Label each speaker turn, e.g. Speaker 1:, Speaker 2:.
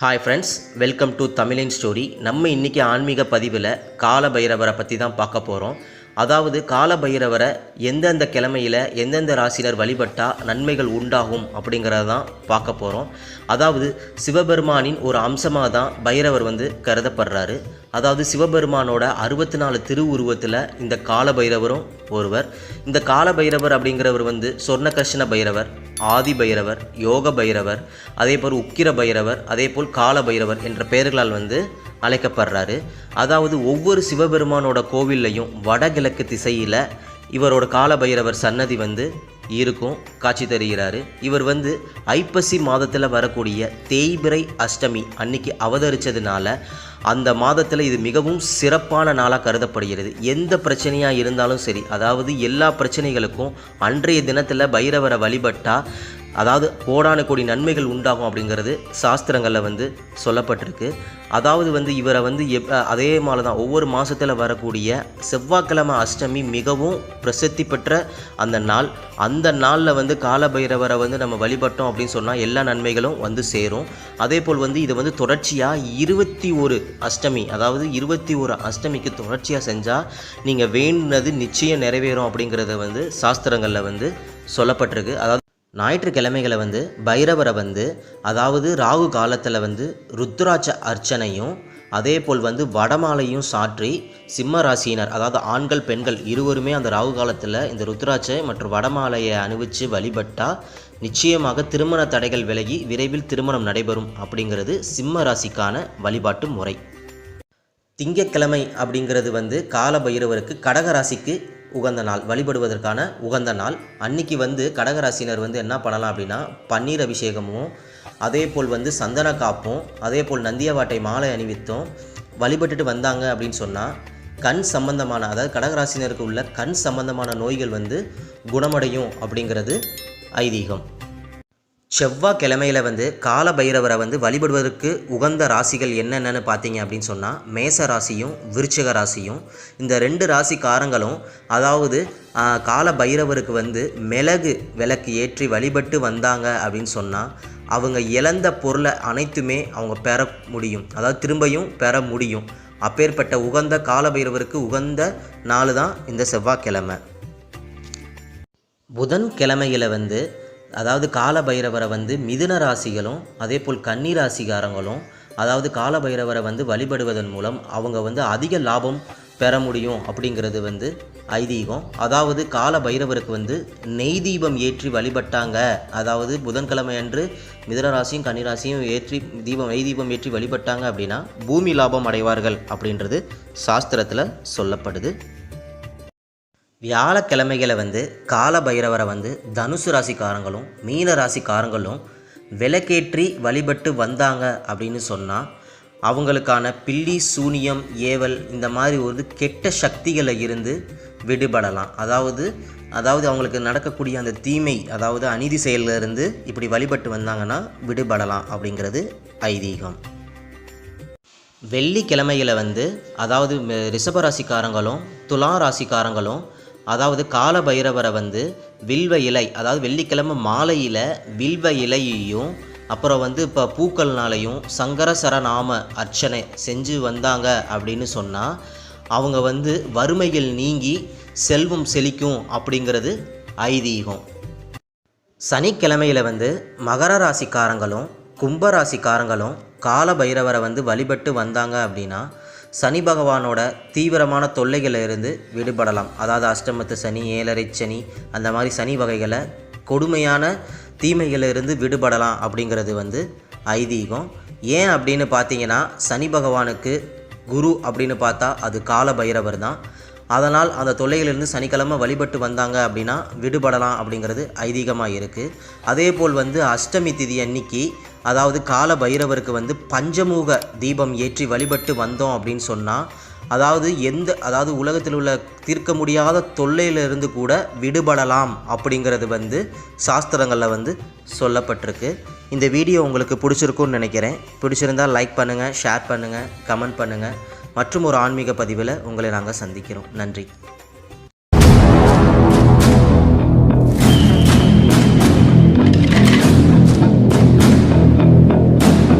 Speaker 1: Hi friends welcome to தமிழின் story நம்ம இன்றைக்கி ஆன்மீக பதிவில் கால பைரவரை பற்றி தான் பார்க்க போகிறோம் அதாவது கால பைரவரை எந்தெந்த கிழமையில் எந்தெந்த ராசினர் வழிபட்டால் நன்மைகள் உண்டாகும் அப்படிங்கிறத தான் பார்க்க போகிறோம் அதாவது சிவபெருமானின் ஒரு அம்சமாக தான் பைரவர் வந்து கருதப்படுறாரு. அதாவது சிவபெருமானோட அறுபத்தி நாலு திருவுருவத்தில் இந்த கால பைரவரும் ஒருவர். இந்த கால பைரவர் அப்படிங்கிறவர் வந்து சொர்ணகிருஷ்ண பைரவர் ஆதி பைரவர் யோக பைரவர் அதே போல் உக்கிர பைரவர் அதே போல் கால பைரவர் என்ற பெயர்களால் வந்து அழைக்கப்படுறாரு. அதாவது ஒவ்வொரு சிவபெருமானோட கோவில்லையும் வடகிழக்கு திசையில் இவரோட கால பைரவர் சன்னதி வந்து இருக்கும் காட்சி தருகிறாரு. இவர் வந்து ஐப்பசி மாதத்தில் வரக்கூடிய தேய்பிரை அஷ்டமி அன்னைக்கு அவதரித்ததுனால அந்த மாதத்தில் இது மிகவும் சிறப்பான நாளாக கருதப்படுகிறது. எந்த பிரச்சனையாக இருந்தாலும் சரி அதாவது எல்லா பிரச்சனைகளுக்கும் அன்றைய தினத்தில் பைரவரை வழிபட்டால் அதாவது கோடான கோடி நன்மைகள் உண்டாகும் அப்படிங்கிறது சாஸ்திரங்களில் வந்து சொல்லப்பட்டிருக்கு. அதாவது வந்து இவரை வந்து எப் அதே மாதிரி தான் ஒவ்வொரு மாதத்தில் வரக்கூடிய செவ்வாய்க்கிழமை அஷ்டமி மிகவும் பிரசித்தி பெற்ற அந்த நாள். அந்த நாளில் வந்து காலபைரவரை வந்து நம்ம வழிபட்டோம் அப்படின்னு சொன்னால் எல்லா நன்மைகளும் வந்து சேரும். அதே போல் வந்து இது வந்து தொடர்ச்சியாக இருபத்தி ஒரு அஷ்டமி அதாவது இருபத்தி ஒரு அஷ்டமிக்கு தொடர்ச்சியாக செஞ்சால் நீங்கள் வேண்டினது நிச்சயம் நிறைவேறும் அப்படிங்கிறத வந்து சாஸ்திரங்களில் வந்து சொல்லப்பட்டிருக்கு. அதாவது ஞாயிற்றுக்கிழமைகளை வந்து பைரவரை வந்து அதாவது ராகு காலத்தில் வந்து ருத்ராட்ச அர்ச்சனையும் அதே போல் வந்து வடமாலையும் சாற்றி சிம்ம ராசியினர் அதாவது ஆண்கள் பெண்கள் இருவருமே அந்த ராகு காலத்தில் இந்த ருத்ராட்சை மற்றும் வடமாலையை அணிவித்து வழிபட்டால் நிச்சயமாக திருமண தடைகள் விலகி விரைவில் திருமணம் நடைபெறும் அப்படிங்கிறது சிம்ம ராசிக்கான வழிபாட்டு முறை. திங்கக்கிழமை அப்படிங்கிறது வந்து கால பைரவருக்கு கடக ராசிக்கு உகந்த நாள் வழிபடுவதற்கான உகந்த நாள். அன்னைக்கு வந்து கடகராசினர் வந்து என்ன பண்ணலாம் அப்படின்னா பன்னீர் அபிஷேகமும் அதே போல் வந்து சந்தன காப்பும் அதே போல் நந்தியவாட்டை மாலை அணிவித்தும் வழிபட்டுட்டு வந்தாங்க அப்படின்னு சொன்னால் கண் சம்பந்தமான அதாவது கடகராசினருக்கு உள்ள கண் சம்பந்தமான நோய்கள் வந்து குணமடையும் அப்படிங்கிறது ஐதீகம். செவ்வாய்க்கிழமையில் வந்து கால பைரவரை வந்து வழிபடுவதற்கு உகந்த ராசிகள் என்னென்னு பார்த்தீங்க அப்படின்னு சொன்னால் மேச ராசியும் விருச்சிக ராசியும். இந்த ரெண்டு ராசிக்காரங்களும் அதாவது கால பைரவருக்கு வந்து மிளகு விளக்கு ஏற்றி வழிபட்டு வந்தாங்க அப்படின்னு சொன்னால் அவங்க இழந்த பொருளை அனைத்துமே அவங்க பெற முடியும். அதாவது திரும்பியும் பெற முடியும். அப்பேற்பட்ட உகந்த கால பைரவருக்கு உகந்த நாள் தான் இந்த செவ்வாய்க்கிழமை. புதன் கிழமையில் வந்து அதாவது கால பைரவரை வந்து மிதுன ராசிகளும் அதே போல் கன்னி ராசிகாரங்களும் அதாவது கால பைரவரை வந்து வழிபடுவதன் மூலம் அவங்க வந்து அதிக லாபம் பெற முடியும் அப்படிங்கிறது வந்து ஐதீகம். அதாவது கால பைரவருக்கு வந்து நெய் தீபம் ஏற்றி வழிபட்டாங்க. அதாவது புதன்கிழமை அன்று மிதனராசியும் கன்னிராசியும் ஏற்றி தீபம் நெய் தீபம் ஏற்றி வழிபட்டாங்க அப்படின்னா பூமி லாபம் அடைவார்கள் அப்படின்றது சாஸ்திரத்தில் சொல்லப்படுது. வியாழக்கிழமைகளை வந்து கால பைரவரை வந்து தனுசு ராசிக்காரங்களும் மீன ராசிக்காரங்களும் விளக்கேற்றி வழிபட்டு வந்தாங்க அப்படின்னு சொன்னால் அவங்களுக்கான பில்லி சூனியம் ஏவல் இந்த மாதிரி ஒரு கெட்ட சக்திகளை இருந்து விடுபடலாம். அதாவது அதாவது அவங்களுக்கு நடக்கக்கூடிய அந்த தீமை அதாவது அநீதி செயலிருந்து இப்படி வழிபட்டு வந்தாங்கன்னா விடுபடலாம் அப்படிங்கிறது ஐதீகம். வெள்ளிக்கிழமையில் வந்து அதாவது ரிஷபராசிக்காரங்களும் துலா ராசிக்காரங்களும் அதாவது கால பைரவரை வந்து வில்வ இலை அதாவது வெள்ளிக்கிழமை மாலையில் வில்வ இலையையும் அப்புறம் வந்து இப்போ பூக்கள்னாலையும் சங்கரசர நாம அர்ச்சனை செஞ்சு வந்தாங்க அப்படின்னு சொன்னால் அவங்க வந்து வறுமைகள் நீங்கி செல்வம் செழிக்கும் அப்படிங்கிறது ஐதீகம். சனிக்கிழமையில் வந்து மகர ராசிக்காரங்களும் கும்பராசிக்காரங்களும் கால பைரவரை வந்து வழிபட்டு வந்தாங்க அப்படின்னா சனி பகவானோட தீவிரமான தொல்லைகளில் இருந்து விடுபடலாம். அதாவது அஷ்டமத்து சனி ஏழரை சனி அந்த மாதிரி சனி வகைகளை கொடுமையான தீமைகளிலிருந்து விடுபடலாம் அப்படிங்கிறது வந்து ஐதீகம். ஏன் அப்படின்னு பார்த்தீங்கன்னா சனி பகவானுக்கு குரு அப்படின்னு பார்த்தா அது கால பைரவர் தான். அதனால் அந்த தொல்லைகளிலிருந்து சனிக்கிழமை வழிபட்டு வந்தாங்க அப்படின்னா விடுபடலாம் அப்படிங்கிறது ஐதீகமாக இருக்குது அதே போல் வந்து அஷ்டமி திதி அன்னைக்கு அதாவது கால பைரவருக்கு வந்து பஞ்சமுக தீபம் ஏற்றி வழிபட்டு வந்தோம் அப்படின்னு சொன்னால் அதாவது எந்த அதாவது உலகத்தில் உள்ள தீர்க்க முடியாத தொல்லையிலிருந்து கூட விடுபடலாம் அப்படிங்கிறது வந்து சாஸ்திரங்களில் வந்து சொல்லப்பட்டிருக்கு. இந்த வீடியோ உங்களுக்கு பிடிச்சிருக்குன்னு நினைக்கிறேன். பிடிச்சிருந்தால் லைக் பண்ணுங்கள் ஷேர் பண்ணுங்கள் கமெண்ட் பண்ணுங்கள் மற்றும் ஒரு ஆன்மீக பதிவில் உங்களை நாங்கள் சந்திக்கிறோம். நன்றி.